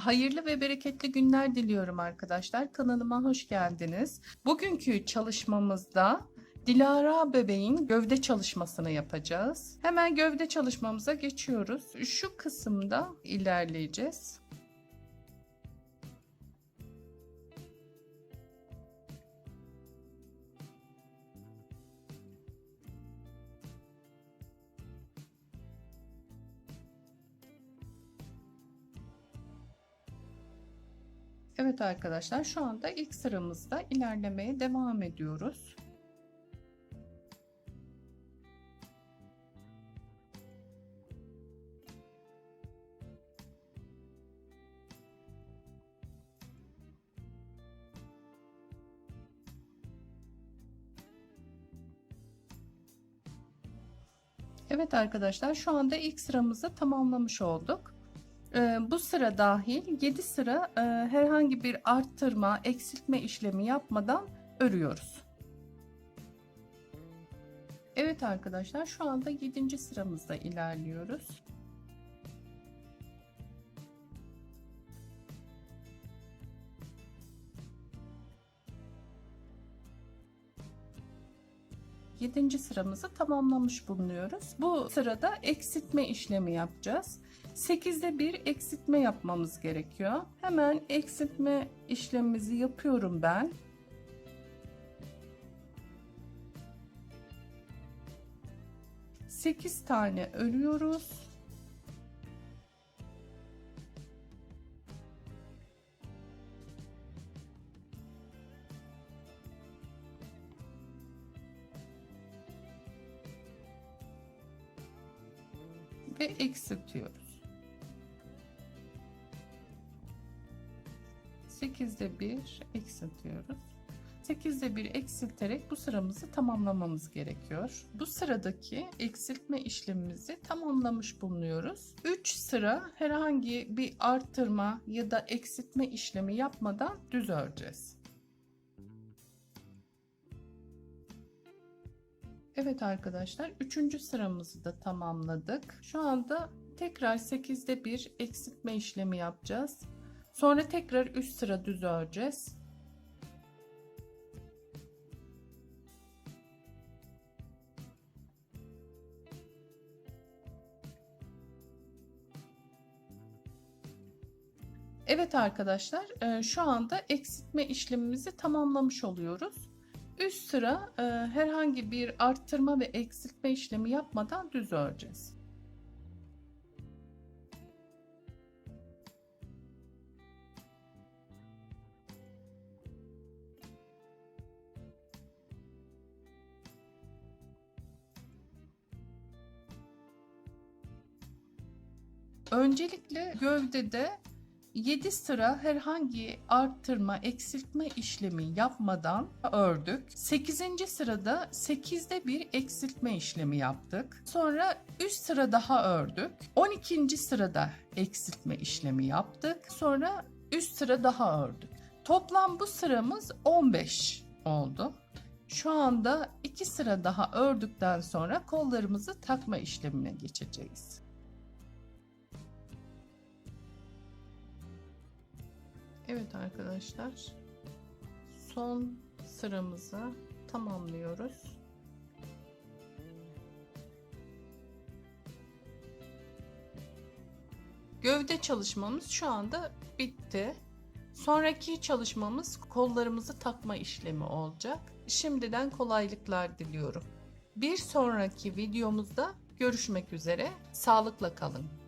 Hayırlı ve bereketli günler diliyorum arkadaşlar. Kanalıma hoş geldiniz. Bugünkü çalışmamızda Dilara bebeğin gövde çalışmasını yapacağız. Hemen gövde çalışmamıza geçiyoruz. Şu kısımda ilerleyeceğiz. Evet arkadaşlar şu anda ilk sıramızda ilerlemeye devam ediyoruz. Evet arkadaşlar şu anda ilk sıramızı tamamlamış olduk. Ee, bu sıra dahil 7 sıra e, herhangi bir arttırma, eksiltme işlemi yapmadan örüyoruz. Evet arkadaşlar şu anda 7. sıramızda ilerliyoruz. Yedinci sıramızı tamamlamış bulunuyoruz. Bu sırada eksiltme işlemi yapacağız. 8'de bir eksiltme yapmamız gerekiyor. Hemen eksiltme işlemimizi yapıyorum ben. Sekiz tane örüyoruz. Ve eksiltiyoruz. 8'de 1 eksiltiyoruz. 8'de 1 eksilterek bu sıramızı tamamlamamız gerekiyor. Bu sıradaki eksiltme işlemimizi tamamlamış bulunuyoruz. 3 sıra herhangi bir arttırma ya da eksiltme işlemi yapmadan düz öreceğiz. Evet arkadaşlar 3. sıramızı da tamamladık. Şu anda tekrar 8'de 1 eksiltme işlemi yapacağız. Sonra tekrar üst sıra düz öreceğiz. Evet arkadaşlar e, şu anda eksiltme işlemimizi tamamlamış oluyoruz. Üst sıra e, herhangi bir arttırma ve eksiltme işlemi yapmadan düz öreceğiz. Öncelikle gövdede 7 sıra herhangi arttırma, eksiltme işlemi yapmadan ördük. 8. sırada 8'de bir eksiltme işlemi yaptık. Sonra 3 sıra daha ördük. 12. sırada eksiltme işlemi yaptık. Sonra 3 sıra daha ördük. Toplam bu sıramız 15 oldu. Şu anda 2 sıra daha ördükten sonra kollarımızı takma işlemine geçeceğiz. Evet arkadaşlar. Son sıramızı tamamlıyoruz. Gövde çalışmamız şu anda bitti. Sonraki çalışmamız kollarımızı takma işlemi olacak. Şimdiden kolaylıklar diliyorum. Bir sonraki videomuzda görüşmek üzere. Sağlıkla kalın.